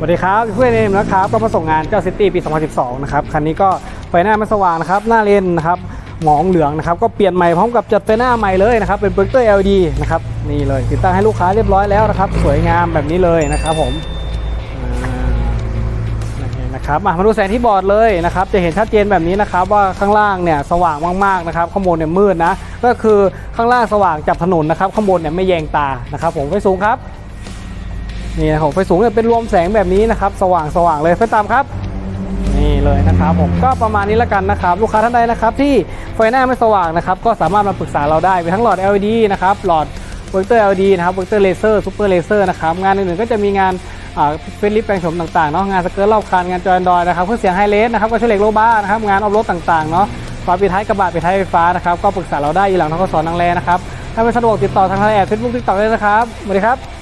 สวัสดีครับเพื่อนเอมนะครับก็มาส่งงานเจ้าซิตี้ปี 2012 นะครับ คันนี้ก็ไฟหน้าไม่สว่างนะครับ หน้าเลนนะครับหมองเหลืองนะครับ ก็เปลี่ยนใหม่พร้อมกับจัดไฟหน้าใหม่เลยนะครับ เป็นโปรเจคเตอร์ LED นะครับ นี่เลย ติดตั้งให้ลูกค้าเรียบร้อยแล้วนะครับ สวยงามแบบนี้เลยนะครับผมนะครับมาดูแสงที่บอร์ดเลยนะครับ จะเห็นชัดเจนแบบนี้นะครับ ว่าข้างล่างเนี่ยสว่างมากๆนะครับ ข้างบนเนี่ยมืดนะ ก็คือข้างล่างสว่างจับถนนนะครับ ข้างบนเนี่ยไม่แยงตานะครับ ผมไฟสูงครับ นี่นะครับไฟสูงเนี่ยเป็นรวมแสงแบบนี้นะครับ สว่างสว่างเลยไฟต่ำครับ นี่เลยนะครับผมก็ประมาณนี้แล้วกันนะครับ ลูกค้าท่านใดนะครับ ที่ไฟหน้าไม่สว่างนะครับ ก็สามารถมาปรึกษาเราได้มีทั้งหลอด LED นะครับหลอดเจคเตอร์ LED นะครับเจคเตอร์เลเซอร์ซูเปอร์เลเซอร์นะครับงานอื่นๆก็จะมีงานเฟลิปแปลงโฉมต่างๆเนาะงานสเกิร์ตรอบคันงานจอยดอยนะครับเครื่องเสียงไฮเลสนะครับก็เฉลกโลบ้านะครับงานออฟโรดต่างๆเนาะฝาปิดท้ายกระบะปิดท้ายไฟฟ้านะครับก็ปรึกษาเราได้อีหลังทกศนางแรนะครับถ้าไม่สะดวกติดต่อทางไลน์แอดเฟซบุ๊กทิกตอได้นะครับสวัสดีครับ